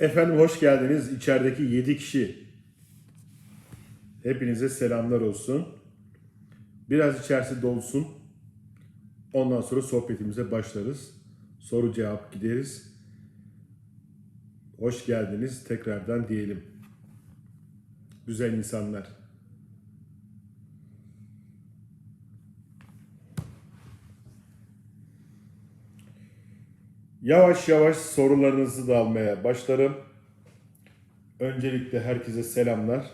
Efendim hoş geldiniz. İçerideki 7 kişi. Hepinize selamlar olsun. Biraz içerisi dolsun. Ondan sonra sohbetimize başlarız. Soru cevap gideriz. Hoş geldiniz tekrardan diyelim. Güzel insanlar. Yavaş yavaş sorularınızı da almaya başlarım. Öncelikle herkese selamlar.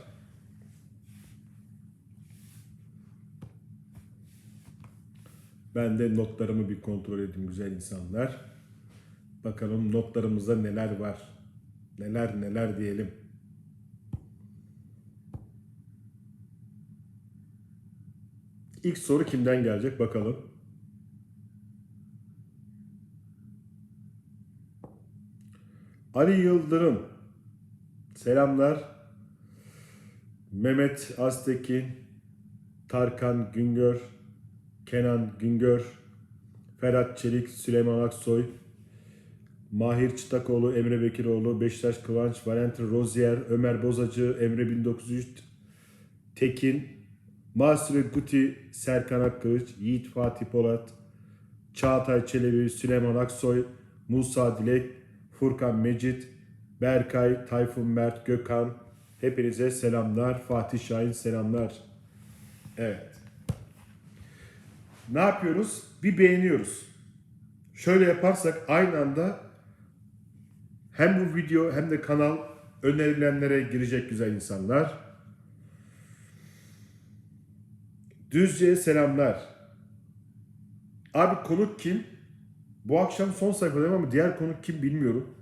Ben de notlarımı bir kontrol edeyim güzel insanlar. Bakalım notlarımızda neler var. Neler neler diyelim. İlk soru kimden gelecek bakalım. Ali Yıldırım. Selamlar. Mehmet Aztekin, Tarkan Güngör, Kenan Güngör, Ferhat Çelik, Süleyman Aksoy, Mahir Çıtakoğlu, Emre Bekiroğlu, Beşiktaş Kıvanç, Valentin Rozier, Ömer Bozacı, Emre 1903, Tekin, Masri Guti, Serkan Akkılıç, Yiğit Fatih Polat, Çağatay Çelebi, Süleyman Aksoy, Musa Dilek, Furkan Mecit, Berkay, Tayfun Mert, Gökhan. Hepinize selamlar. Fatih Şahin selamlar. Evet. Ne yapıyoruz? Bir beğeniyoruz. Şöyle yaparsak aynı anda hem bu video hem de kanal önerilenlere girecek güzel insanlar. Düzce'ye selamlar. Abi konuk kim? Bu akşam son sayfadayım ama diğer konuk kim bilmiyorum.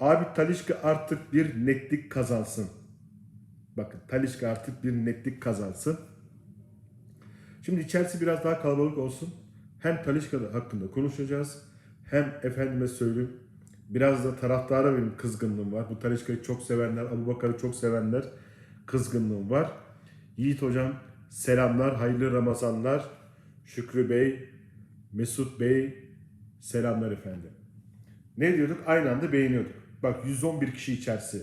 Abi Talişka artık bir netlik kazansın. Bakın Talişka artık bir netlik kazansın. Şimdi içerisi biraz daha kalabalık olsun. Hem Talişka hakkında konuşacağız. Hem efendime söyleyeyim biraz da taraftara benim kızgınlığım var. Bu Talişka'yı çok sevenler, Abu Bakar'ı çok sevenler kızgınlığım var. Yiğit Hocam selamlar, hayırlı Ramazanlar. Şükrü Bey, Mesut Bey selamlar efendim. Ne diyorduk? Aynı anda beğeniyorduk. Bak 111 kişi içerisi.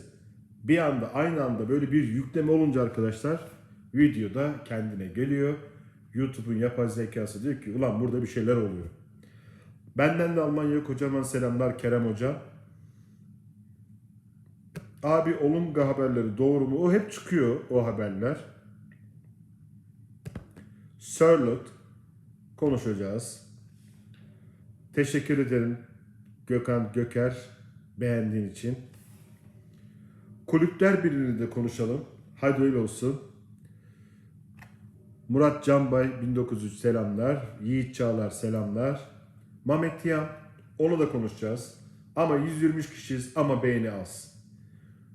Bir anda aynı anda böyle bir yükleme olunca arkadaşlar videoda kendine geliyor. YouTube'un yapay zekası diyor ki ulan burada bir şeyler oluyor. Benden de Almanya'ya kocaman selamlar Kerem Hoca. Abi Olunga haberleri doğru mu? O hep çıkıyor o haberler. Sörlot konuşacağız. Teşekkür ederim Gökhan Göker beğendiğin için. Kulüpler birini de konuşalım. Hadi öyle olsun. Murat Canbay 1903 selamlar. Yiğit Çağlar selamlar. Mehmet Yam onu da konuşacağız. Ama 123 kişiyiz ama beğeni az.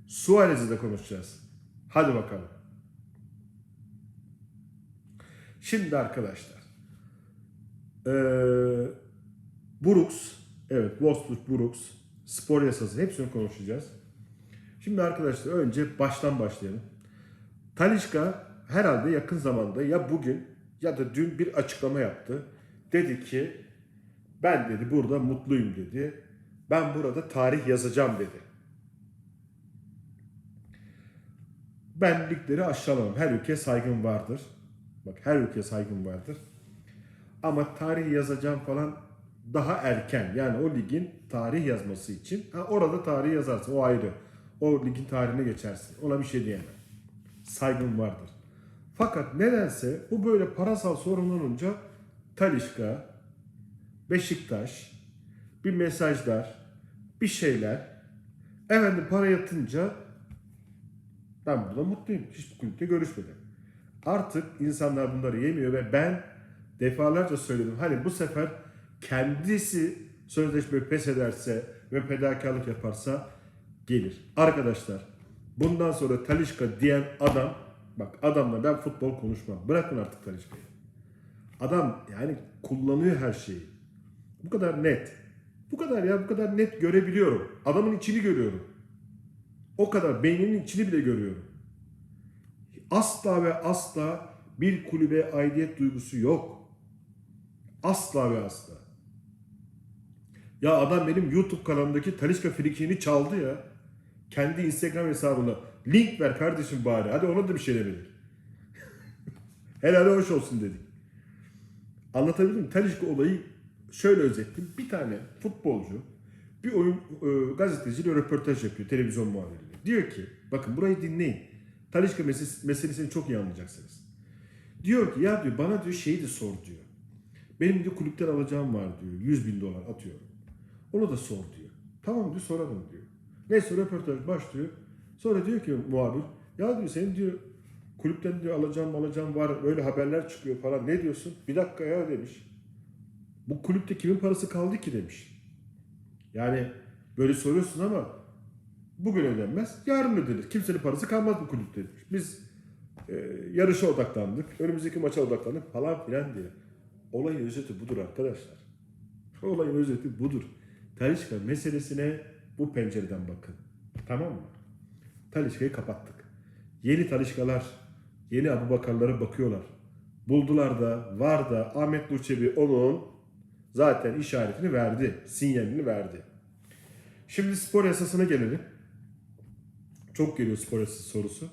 Suarez'i de konuşacağız. Hadi bakalım. Şimdi arkadaşlar. Ee, Brooks, evet Wolfsburg Brooks, spor yasası hepsini konuşacağız. Şimdi arkadaşlar önce baştan başlayalım. Talişka herhalde yakın zamanda ya bugün ya da dün bir açıklama yaptı. Dedi ki ben dedi burada mutluyum dedi. Ben burada tarih yazacağım dedi. Ben ligleri aşağılamam. Her ülke saygım vardır. Bak her ülke saygım vardır. Ama tarih yazacağım falan daha erken. Yani o ligin tarih yazması için. Ha, orada tarih yazarsın o ayrı. O ligin tarihine geçersin. Ona bir şey diyemem. Saygım vardır. Fakat nedense bu böyle parasal sorun olunca Talişka, Beşiktaş, bir mesajlar, bir şeyler. Efendim para yatınca ben burada mutluyum. Hiçbir kulüpte görüşmedim. Artık insanlar bunları yemiyor ve ben defalarca söyledim. Hani bu sefer kendisi sözleşmeyi pes ederse ve fedakarlık yaparsa gelir. Arkadaşlar bundan sonra Talişka diyen adam bak adamla ben futbol konuşmam. Bırakın artık Talişka'yı. Adam yani kullanıyor her şeyi. Bu kadar net. Bu kadar ya bu kadar net görebiliyorum. Adamın içini görüyorum. O kadar beyninin içini bile görüyorum. Asla ve asla bir kulübe aidiyet duygusu yok. Asla ve asla. Ya adam benim YouTube kanalımdaki Talisca frikiğini çaldı ya. Kendi Instagram hesabına. Link ver kardeşim bari. Hadi ona da bir şey demedik. Helal hoş olsun dedik. Anlatabildim mi? Talisca olayı şöyle özettim. Bir tane futbolcu bir oyun e, gazeteciyle röportaj yapıyor televizyon muhabiriyle. Diyor ki bakın burayı dinleyin. Meselesi, meselesini çok iyi anlayacaksınız. Diyor ki ya diyor bana diyor şeyi de sor diyor. Benim diyor kulüpten alacağım var diyor. 100 bin dolar atıyorum. Onu da sor diyor. Tamam diyor sorarım diyor. Neyse röportaj başlıyor. Sonra diyor ki muhabir ya diyor senin diyor kulüpten diyor alacağım alacağım var öyle haberler çıkıyor falan ne diyorsun? Bir dakika ya demiş. Bu kulüpte kimin parası kaldı ki demiş. Yani böyle soruyorsun ama bugün ödenmez yarın ödenir. Kimsenin parası kalmaz bu kulüpte demiş. Biz e, yarışa odaklandık. Önümüzdeki maça odaklandık falan filan diye. Olayın özeti budur arkadaşlar. Olayın özeti budur. Talişka meselesine bu pencereden bakın. Tamam mı? Talişka'yı kapattık. Yeni Talişkalar, yeni Abubakarlara bakıyorlar. Buldular da, var da Ahmet Nurçebi onun zaten işaretini verdi, sinyalini verdi. Şimdi spor yasasına gelelim. Çok geliyor spor yasası sorusu.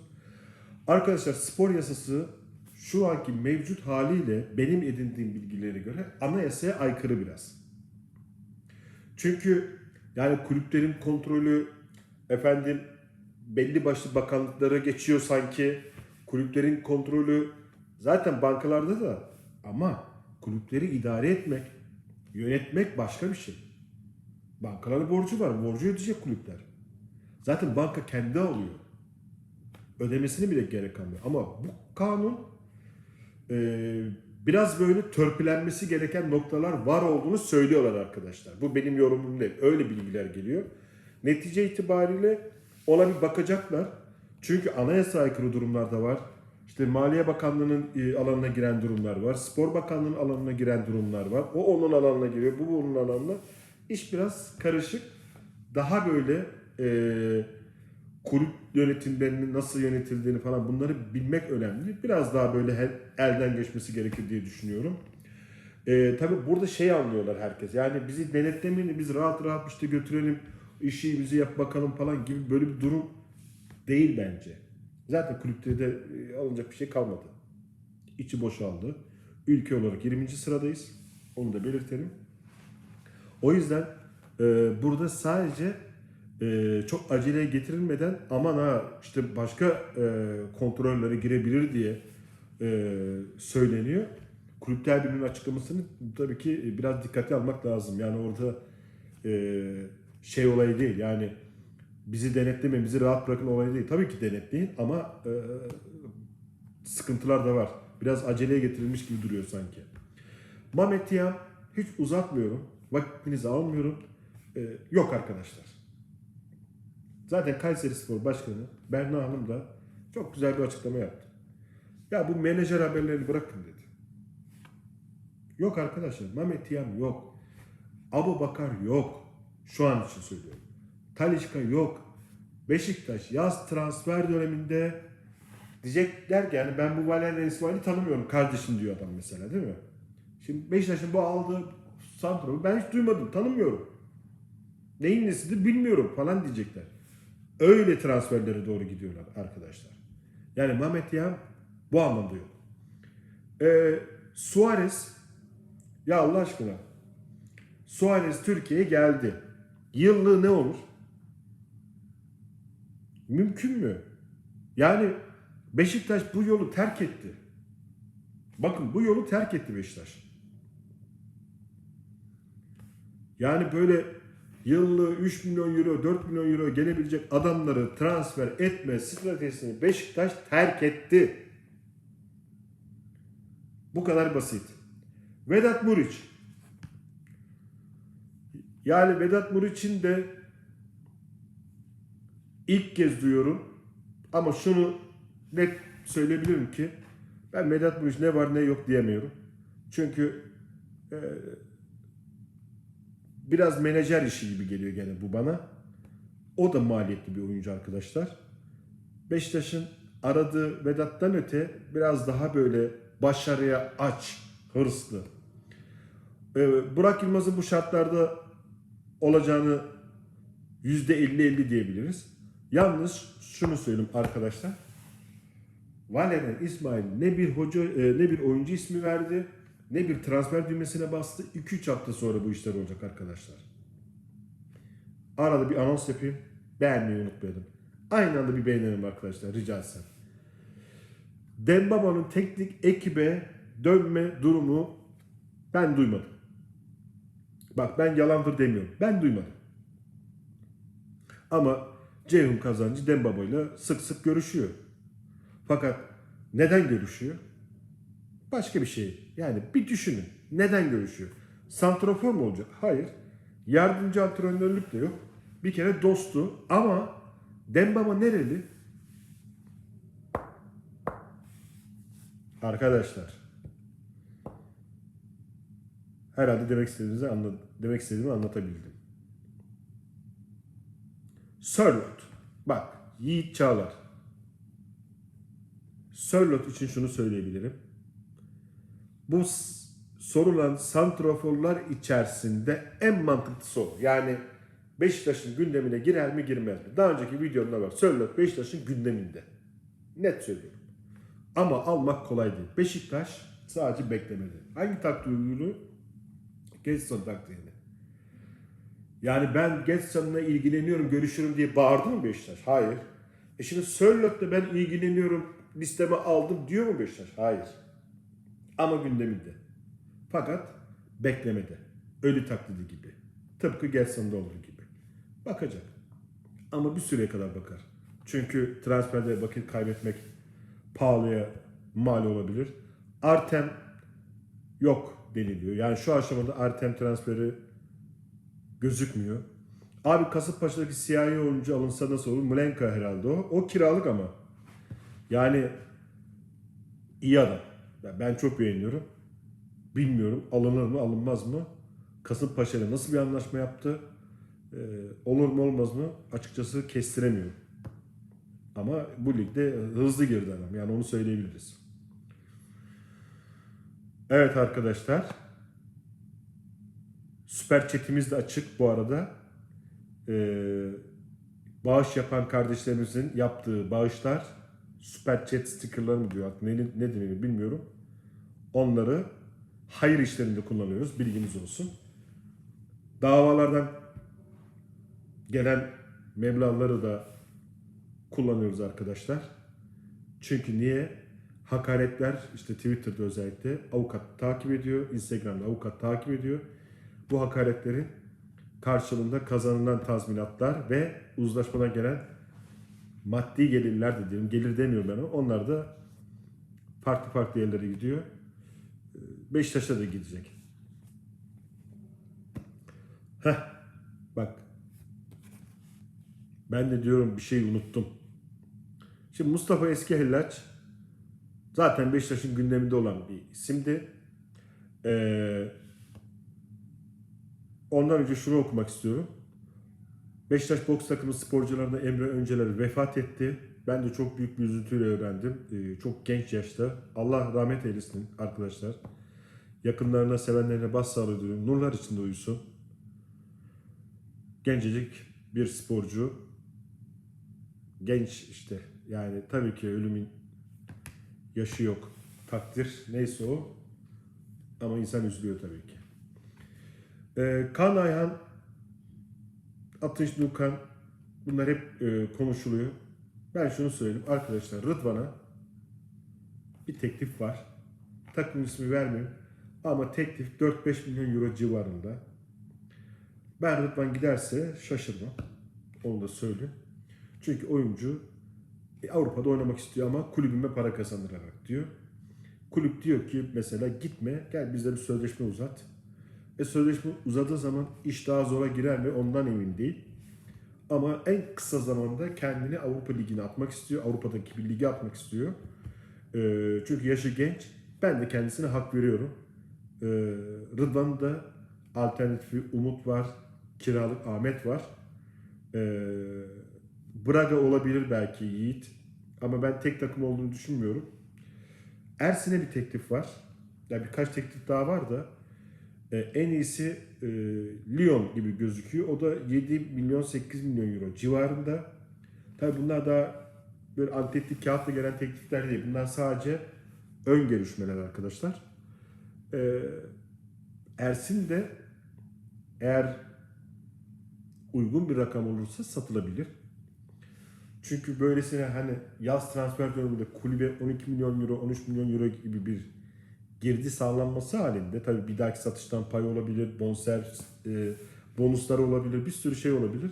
Arkadaşlar spor yasası şu anki mevcut haliyle benim edindiğim bilgilere göre anayasaya aykırı biraz. Çünkü yani kulüplerin kontrolü efendim belli başlı bakanlıklara geçiyor sanki. Kulüplerin kontrolü zaten bankalarda da ama kulüpleri idare etmek, yönetmek başka bir şey. Bankaların borcu var. Borcu ödeyecek kulüpler. Zaten banka kendi alıyor. Ödemesini bile gerek kalmıyor. Ama bu kanun e, biraz böyle törpülenmesi gereken noktalar var olduğunu söylüyorlar arkadaşlar. Bu benim yorumum değil. Öyle bilgiler geliyor. Netice itibariyle ona bir bakacaklar. Çünkü anayasa aykırı durumlar da var. İşte Maliye Bakanlığı'nın e, alanına giren durumlar var. Spor Bakanlığı'nın alanına giren durumlar var. O onun alanına giriyor, bu onun alanına. İş biraz karışık. Daha böyle e, kulüp yönetimlerinin nasıl yönetildiğini falan bunları bilmek önemli. Biraz daha böyle el- elden geçmesi gerekir diye düşünüyorum. E, tabii burada şey anlıyorlar herkes. Yani bizi denetlemeyin, biz rahat rahat işte götürelim, işimizi yap bakalım falan gibi böyle bir durum değil bence. Zaten kulüpte de alınacak bir şey kalmadı. İçi boşaldı. Ülke olarak 20. sıradayız. Onu da belirtelim. O yüzden e, burada sadece e, çok aceleye getirilmeden aman ha işte başka e, kontrollere girebilir diye e, söyleniyor. Kulüpler Birliği'nin açıklamasını tabii ki biraz dikkate almak lazım. Yani orada e, şey olayı değil yani bizi denetlemeyin, bizi rahat bırakın olayı değil. Tabii ki denetleyin ama e, sıkıntılar da var. Biraz aceleye getirilmiş gibi duruyor sanki. Tiam hiç uzatmıyorum. Vaktinizi almıyorum. E, yok arkadaşlar. Zaten Kayseri Spor Başkanı Berna Hanım da çok güzel bir açıklama yaptı. Ya bu menajer haberlerini bırakın dedi. Yok arkadaşlar. Mehmet Tiam yok. Abu Bakar yok. Şu an için söylüyorum. Talişka yok. Beşiktaş yaz transfer döneminde diyecekler ki yani ben bu Valerian İsmail'i tanımıyorum kardeşim diyor adam mesela değil mi? Şimdi Beşiktaş'ın bu aldığı santrofu ben hiç duymadım tanımıyorum. Neyin nesidir bilmiyorum falan diyecekler. Öyle transferlere doğru gidiyorlar arkadaşlar. Yani Mehmet Yam bu anlamda yok. Ee, Suarez ya Allah aşkına Suarez Türkiye'ye geldi. Yıllığı ne olur? Mümkün mü? Yani Beşiktaş bu yolu terk etti. Bakın bu yolu terk etti Beşiktaş. Yani böyle yıllığı 3 milyon euro, 4 milyon euro gelebilecek adamları transfer etme stratejisini Beşiktaş terk etti. Bu kadar basit. Vedat Muriç. Yani Vedat Muriç'in de ilk kez duyuyorum ama şunu net söyleyebilirim ki ben Vedat Muriç ne var ne yok diyemiyorum. Çünkü e, biraz menajer işi gibi geliyor gene bu bana. O da maliyetli bir oyuncu arkadaşlar. Beşiktaş'ın aradığı Vedat'tan öte biraz daha böyle başarıya aç, hırslı. Ee, Burak Yılmaz'ın bu şartlarda olacağını %50-50 diyebiliriz. Yalnız şunu söyleyeyim arkadaşlar. Valerian İsmail ne bir hoca e, ne bir oyuncu ismi verdi ne bir transfer düğmesine bastı. 2-3 hafta sonra bu işler olacak arkadaşlar. Arada bir anons yapayım. Beğenmeyi unutmayalım. Aynı anda bir beğenelim arkadaşlar rica etsem. Dembaba'nın teknik ekibe dönme durumu ben duymadım. Bak ben yalandır demiyorum. Ben duymadım. Ama Ceyhun Kazancı Dembaba ile sık sık görüşüyor. Fakat neden görüşüyor? Başka bir şey. Yani bir düşünün. Neden görüşüyor? Santrafor mu olacak? Hayır. Yardımcı antrenörlük de yok. Bir kere dostu ama Dembaba nereli? Arkadaşlar. Herhalde demek istediğinizi anla, demek istediğimi anlatabildim. Sörlot. Bak Yiğit Çağlar. Sörlot için şunu söyleyebilirim. Bu sorulan santraforlar içerisinde en mantıklı soru. Yani Beşiktaş'ın gündemine girer mi girmez mi? Daha önceki videomda var. Sörlot Beşiktaş'ın gündeminde. Net söylüyorum. Ama almak kolay değil. Beşiktaş sadece beklemedi. Hangi taktiğini? Getson taktiğini. Yani ben Getson'la ilgileniyorum, görüşürüm diye bağırdı mı Beşiktaş? Hayır. E şimdi Sörlot'la ben ilgileniyorum, listeme aldım diyor mu Beşiktaş? Hayır. Ama gündeminde. Fakat beklemede. Ölü taklidi gibi. Tıpkı Getson'da olduğu gibi. Bakacak. Ama bir süreye kadar bakar. Çünkü transferde vakit kaybetmek pahalıya mal olabilir. Artem yok deniliyor. Yani şu aşamada Artem transferi gözükmüyor. Abi Kasımpaşa'daki siyahi oyuncu alınsa nasıl olur? Mlenka herhalde o. O kiralık ama. Yani iyi adam. Ben çok beğeniyorum. Bilmiyorum alınır mı alınmaz mı? Kasımpaşa'yla nasıl bir anlaşma yaptı? Ee, olur mu olmaz mı? Açıkçası kestiremiyorum. Ama bu ligde hızlı girdi adam. Yani onu söyleyebiliriz. Evet arkadaşlar. Süper chatimiz de açık bu arada. Ee, bağış yapan kardeşlerimizin yaptığı bağışlar süper chat stickerları mı diyor ne, ne deniyor bilmiyorum. Onları hayır işlerinde kullanıyoruz. Bilginiz olsun. Davalardan gelen meblağları da kullanıyoruz arkadaşlar. Çünkü niye? Hakaretler işte Twitter'da özellikle avukat takip ediyor. Instagram'da avukat takip ediyor. Bu hakaretlerin karşılığında kazanılan tazminatlar ve uzlaşmadan gelen maddi gelirler de diyelim. Gelir demiyorum ben ama onlar da farklı farklı yerlere gidiyor. Beşiktaş'a da gidecek. Heh, bak. Ben de diyorum bir şey unuttum. Şimdi Mustafa Eski Hellaç zaten Beşiktaş'ın gündeminde olan bir isimdi. Ee, ondan önce şunu okumak istiyorum. Beşiktaş boks takımı sporcularından Emre Önceler vefat etti. Ben de çok büyük bir üzüntüyle öğrendim. Ee, çok genç yaşta. Allah rahmet eylesin arkadaşlar. Yakınlarına, sevenlerine başsağlığı diliyorum. Nurlar içinde uyusun. Gencecik bir sporcu. Genç işte. Yani tabii ki ölümün yaşı yok. Takdir neyse o. Ama insan üzülüyor tabii ki. Ee, Kaan Ayhan, Atış Dukan bunlar hep e, konuşuluyor. Ben şunu söyleyeyim arkadaşlar Rıdvan'a bir teklif var. Takım ismi vermiyorum. Ama teklif 4-5 milyon euro civarında. Ben Rıdvan giderse şaşırmam. Onu da söyleyeyim. Çünkü oyuncu e, Avrupa'da oynamak istiyor ama kulübüme para kazandırarak diyor. Kulüp diyor ki mesela gitme gel bizde bir sözleşme uzat. E sözleşme uzadığı zaman iş daha zora girer mi ondan emin değil. Ama en kısa zamanda kendini Avrupa Ligi'ne atmak istiyor. Avrupa'daki bir lige atmak istiyor. E, çünkü yaşı genç. Ben de kendisine hak veriyorum. E, Rıdvan'ın da alternatifi Umut var. Kiralık Ahmet var. E, Braga olabilir belki Yiğit. Ama ben tek takım olduğunu düşünmüyorum. Ersin'e bir teklif var. Ya birkaç teklif daha var da E, en iyisi e, Lyon gibi gözüküyor. O da 7 milyon 8 milyon euro civarında. Tabi bunlar daha böyle antetli kağıtla gelen teklifler değil. Bunlar sadece ön görüşmeler arkadaşlar. E, Ersin de eğer uygun bir rakam olursa satılabilir. Çünkü böylesine hani yaz transfer döneminde kulübe 12 milyon euro, 13 milyon euro gibi bir girdi sağlanması halinde tabii bir dahaki satıştan pay olabilir, bonservis, e, bonuslar olabilir, bir sürü şey olabilir.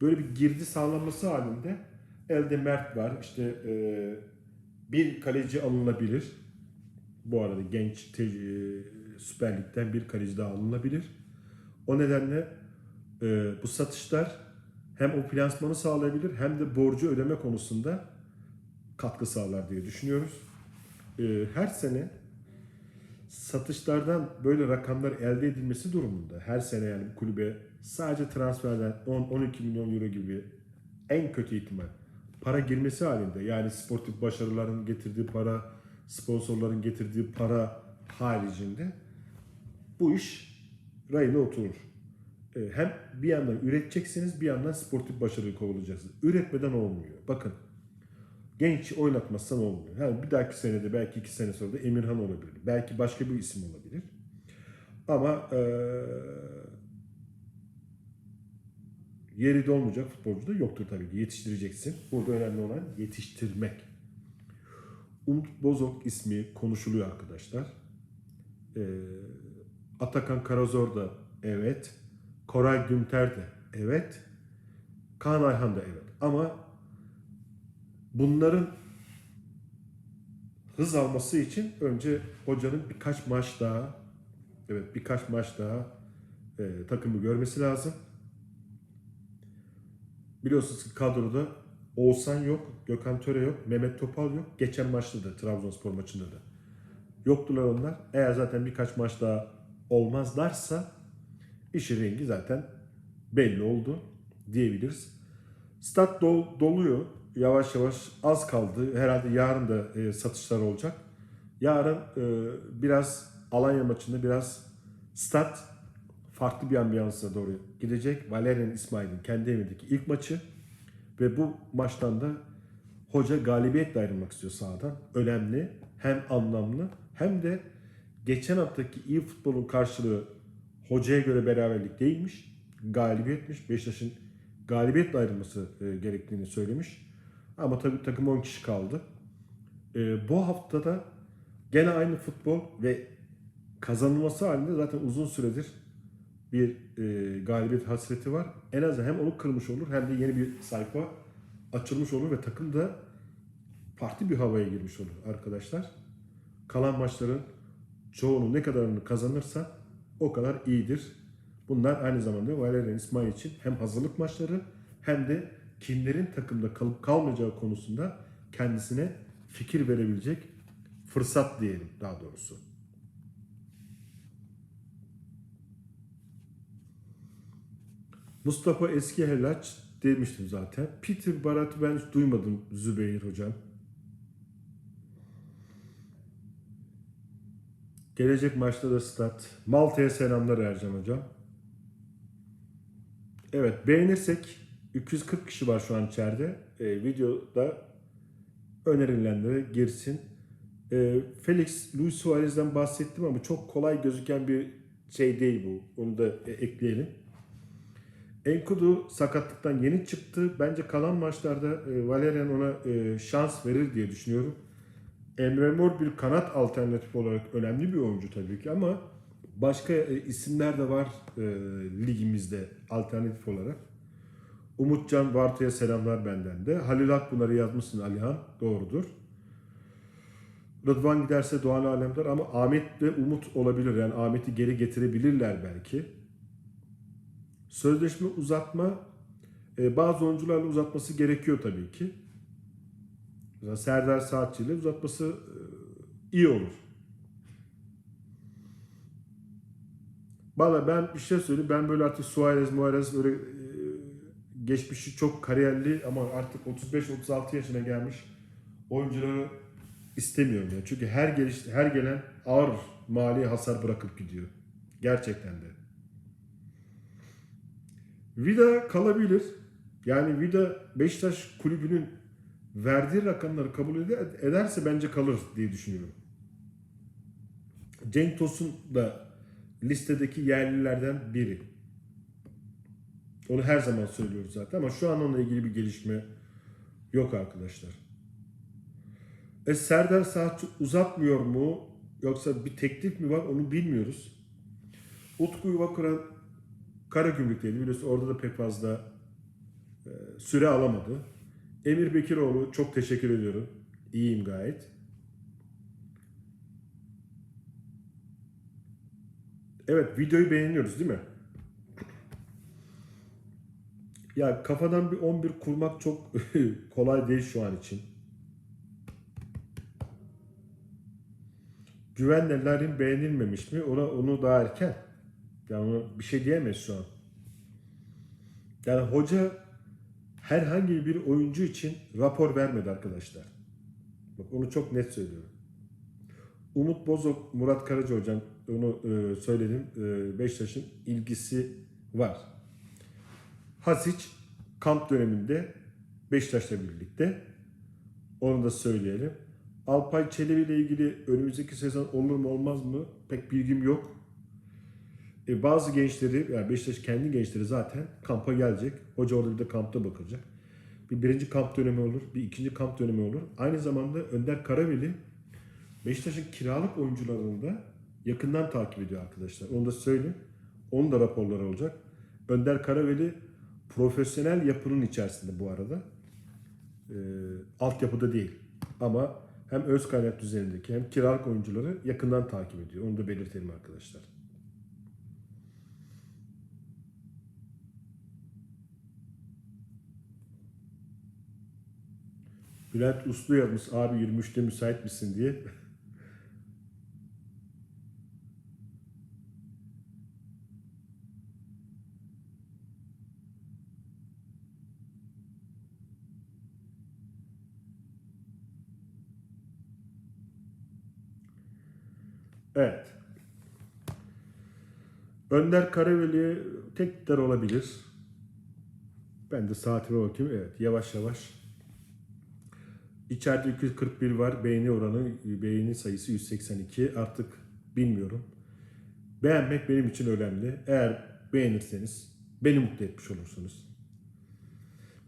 Böyle bir girdi sağlanması halinde elde Mert var, işte e, bir kaleci alınabilir. Bu arada genç te- e, Süper Lig'den bir kaleci daha alınabilir. O nedenle e, bu satışlar hem o finansmanı sağlayabilir hem de borcu ödeme konusunda katkı sağlar diye düşünüyoruz. E, her sene satışlardan böyle rakamlar elde edilmesi durumunda her sene yani kulübe sadece transferden 10-12 milyon euro gibi en kötü ihtimal para girmesi halinde yani sportif başarıların getirdiği para, sponsorların getirdiği para haricinde bu iş rayına oturur. E, Hem bir yandan üreteceksiniz bir yandan sportif başarıyı kovalayacaksınız. Üretmeden olmuyor. Bakın genç oynatmazsan olmuyor. Yani bir dahaki senede belki iki sene sonra da Emirhan olabilir. Belki başka bir isim olabilir. Ama eee yeri de olmayacak futbolcu da yoktur tabii ki. Yetiştireceksin. Burada önemli olan yetiştirmek. Umut Bozok ismi konuşuluyor arkadaşlar. Eee, Atakan Karazor da evet. Koray Günter de evet. Kaan Ayhan da evet. Ama bunların hız alması için önce hocanın birkaç maç daha evet birkaç maç daha e, takımı görmesi lazım. Biliyorsunuz ki kadroda Oğuzhan yok, Gökhan Töre yok, Mehmet Topal yok. Geçen maçta da Trabzonspor maçında da yoktular onlar. Eğer zaten birkaç maç daha olmazlarsa işin rengi zaten belli oldu diyebiliriz. Stat dol- doluyor. Yavaş yavaş az kaldı. Herhalde yarın da e, satışlar olacak. Yarın e, biraz Alanya maçında biraz stat farklı bir ambiyansa doğru gidecek. Valerian İsmail'in kendi evindeki ilk maçı ve bu maçtan da hoca galibiyetle ayrılmak istiyor sahadan. Önemli, hem anlamlı hem de geçen haftaki iyi futbolun karşılığı hocaya göre beraberlik değilmiş. Galibiyetmiş. Beşiktaş'ın galibiyetle ayrılması e, gerektiğini söylemiş. Ama tabii takım 10 kişi kaldı. E, bu haftada gene aynı futbol ve kazanılması halinde zaten uzun süredir bir e, galibiyet hasreti var. En azından hem onu kırmış olur hem de yeni bir sayfa açılmış olur ve takım da farklı bir havaya girmiş olur arkadaşlar. Kalan maçların çoğunu ne kadarını kazanırsa o kadar iyidir. Bunlar aynı zamanda Valerian İsmail için hem hazırlık maçları hem de kimlerin takımda kalıp kalmayacağı konusunda kendisine fikir verebilecek fırsat diyelim daha doğrusu. Mustafa Eski Helaç demiştim zaten. Peter Barat'ı ben duymadım Zübeyir hocam. Gelecek maçta da stat. Malta'ya selamlar Ercan hocam. Evet beğenirsek 240 kişi var şu an içeride. Ee, videoda önerilenlere girsin. Ee, Felix Luis Suarez'den bahsettim ama çok kolay gözüken bir şey değil bu. Onu da e, ekleyelim. Enkudu sakatlıktan yeni çıktı. Bence kalan maçlarda e, Valerian ona e, şans verir diye düşünüyorum. Emre Mor bir kanat alternatif olarak önemli bir oyuncu tabii ki ama başka e, isimler de var e, ligimizde alternatif olarak. Umutcan Vartu'ya selamlar benden de. Halil Akpınar'ı yazmışsın Alihan. Doğrudur. Rıdvan giderse Doğan Alemdar ama Ahmet ve Umut olabilir. Yani Ahmet'i geri getirebilirler belki. Sözleşme uzatma e, bazı oyuncularla uzatması gerekiyor tabii ki. Mesela Serdar Saatçi ile uzatması e, iyi olur. Valla ben bir şey söyleyeyim. Ben böyle artık Suarez, Muarez böyle geçmişi çok kariyerli ama artık 35-36 yaşına gelmiş oyuncuları istemiyorum ya. Çünkü her geliş, her gelen ağır mali hasar bırakıp gidiyor. Gerçekten de. Vida kalabilir. Yani Vida Beşiktaş kulübünün verdiği rakamları kabul eder, ederse bence kalır diye düşünüyorum. Cenk Tosun da listedeki yerlilerden biri. Onu her zaman söylüyoruz zaten ama şu an onunla ilgili bir gelişme yok arkadaşlar. E Serdar Saatçı uzatmıyor mu yoksa bir teklif mi var onu bilmiyoruz. Utku Yuvakuran Karagümrük'teydi biliyorsun orada da pek fazla e, süre alamadı. Emir Bekiroğlu çok teşekkür ediyorum. İyiyim gayet. Evet videoyu beğeniyoruz değil mi? Ya kafadan bir 11 kurmak çok kolay değil şu an için. Güvenlilerin beğenilmemiş mi? Ona onu daha erken. Yani ona bir şey diyemeyiz şu an. Yani hoca herhangi bir oyuncu için rapor vermedi arkadaşlar. Bak onu çok net söylüyorum. Umut Bozok, Murat Karaca hocam onu e, söyledim. E, Beşiktaş'ın ilgisi var. Hasic kamp döneminde Beşiktaş'la birlikte. Onu da söyleyelim. Alpay Çelebi ile ilgili önümüzdeki sezon olur mu olmaz mı pek bilgim yok. E, bazı gençleri, yani Beşiktaş kendi gençleri zaten kampa gelecek. Hoca orada bir de kampta bakacak. Bir birinci kamp dönemi olur, bir ikinci kamp dönemi olur. Aynı zamanda Önder Karaveli Beşiktaş'ın kiralık oyuncularını da yakından takip ediyor arkadaşlar. Onu da söyleyeyim. Onun da raporları olacak. Önder Karaveli profesyonel yapının içerisinde bu arada. E, altyapıda değil. Ama hem öz kaynak düzenindeki hem kiralık oyuncuları yakından takip ediyor. Onu da belirtelim arkadaşlar. Bülent Uslu yazmış abi 23'te müsait misin diye. Evet. Önder Karaveli tekrar olabilir. Ben de saatime bakayım. Evet yavaş yavaş. İçeride 241 var. Beğeni oranı, beğeni sayısı 182. Artık bilmiyorum. Beğenmek benim için önemli. Eğer beğenirseniz beni mutlu etmiş olursunuz.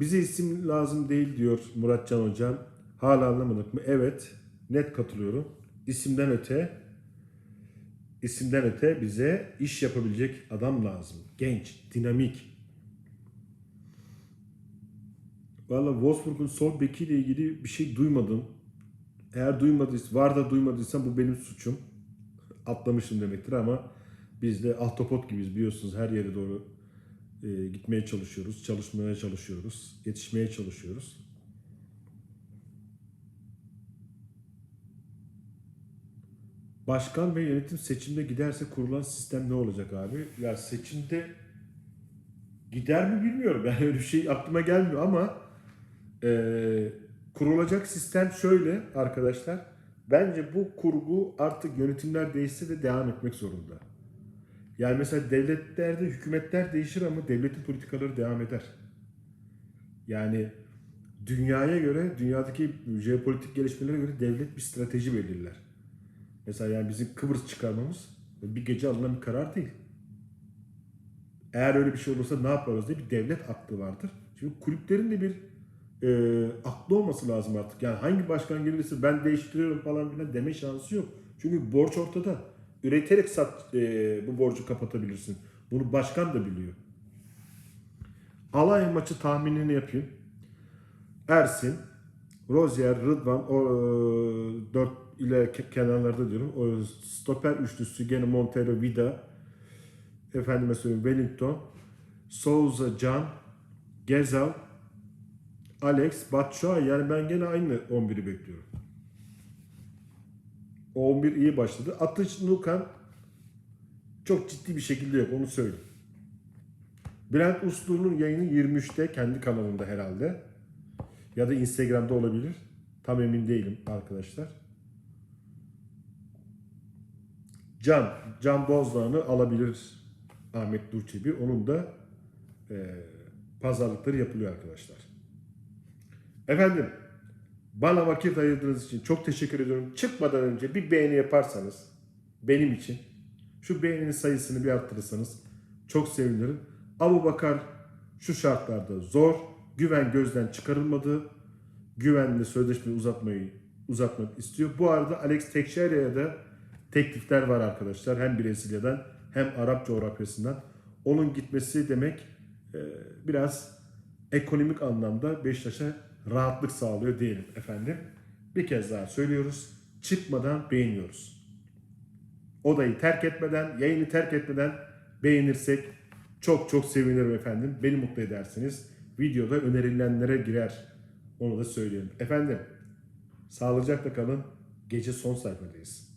Bize isim lazım değil diyor Muratcan Hocam. Hala anlamadık mı? Evet. Net katılıyorum. İsimden öte isimden öte bize iş yapabilecek adam lazım. Genç, dinamik. Valla Wolfsburg'un sol bekiyle ilgili bir şey duymadım. Eğer duymadıysa, var da duymadıysam bu benim suçum. Atlamışım demektir ama biz de ahtapot gibiyiz biliyorsunuz her yere doğru e, gitmeye çalışıyoruz, çalışmaya çalışıyoruz, yetişmeye çalışıyoruz. Başkan ve yönetim seçimde giderse kurulan sistem ne olacak abi? Ya seçimde gider mi bilmiyorum. Yani öyle bir şey aklıma gelmiyor ama e, kurulacak sistem şöyle arkadaşlar. Bence bu kurgu artık yönetimler değişse de devam etmek zorunda. Yani mesela devletlerde hükümetler değişir ama devletin politikaları devam eder. Yani dünyaya göre, dünyadaki jeopolitik gelişmelere göre devlet bir strateji belirler. Mesela yani bizim Kıbrıs çıkarmamız bir gece alınan bir karar değil. Eğer öyle bir şey olursa ne yaparız diye bir devlet aklı vardır. Şimdi kulüplerin de bir e, aklı olması lazım artık. Yani hangi başkan gelirse ben değiştiriyorum falan filan deme şansı yok. Çünkü borç ortada. Üreterek sat, e, bu borcu kapatabilirsin. Bunu başkan da biliyor. Alanya maçı tahminini yapayım. Ersin, Rozier, Rıdvan, o, e, 4 ile ke- kenarlarda diyorum. O stoper üçlüsü gene Montero, Vida, efendime söyleyeyim Wellington, Souza, Can, Gezal, Alex, Batshuayi yani ben gene aynı 11'i bekliyorum. O 11 iyi başladı. Atış Nukan çok ciddi bir şekilde yok onu söyleyeyim. Bülent Uslu'nun yayını 23'te kendi kanalında herhalde. Ya da Instagram'da olabilir. Tam emin değilim arkadaşlar. Can, Can Bozdağ'ını alabilir Ahmet Durçebi. Onun da e, pazarlıkları yapılıyor arkadaşlar. Efendim, bana vakit ayırdığınız için çok teşekkür ediyorum. Çıkmadan önce bir beğeni yaparsanız benim için şu beğeninin sayısını bir arttırırsanız çok sevinirim. Abu Bakar şu şartlarda zor. Güven gözden çıkarılmadı. Güvenle sözleşmeyi uzatmayı uzatmak istiyor. Bu arada Alex Teixeira'ya da teklifler var arkadaşlar. Hem Brezilya'dan hem Arap coğrafyasından. Onun gitmesi demek e, biraz ekonomik anlamda Beşiktaş'a rahatlık sağlıyor diyelim efendim. Bir kez daha söylüyoruz. Çıkmadan beğeniyoruz. Odayı terk etmeden, yayını terk etmeden beğenirsek çok çok sevinirim efendim. Beni mutlu edersiniz. Videoda önerilenlere girer. Onu da söyleyelim. Efendim, sağlıcakla kalın. Gece son sayfadayız.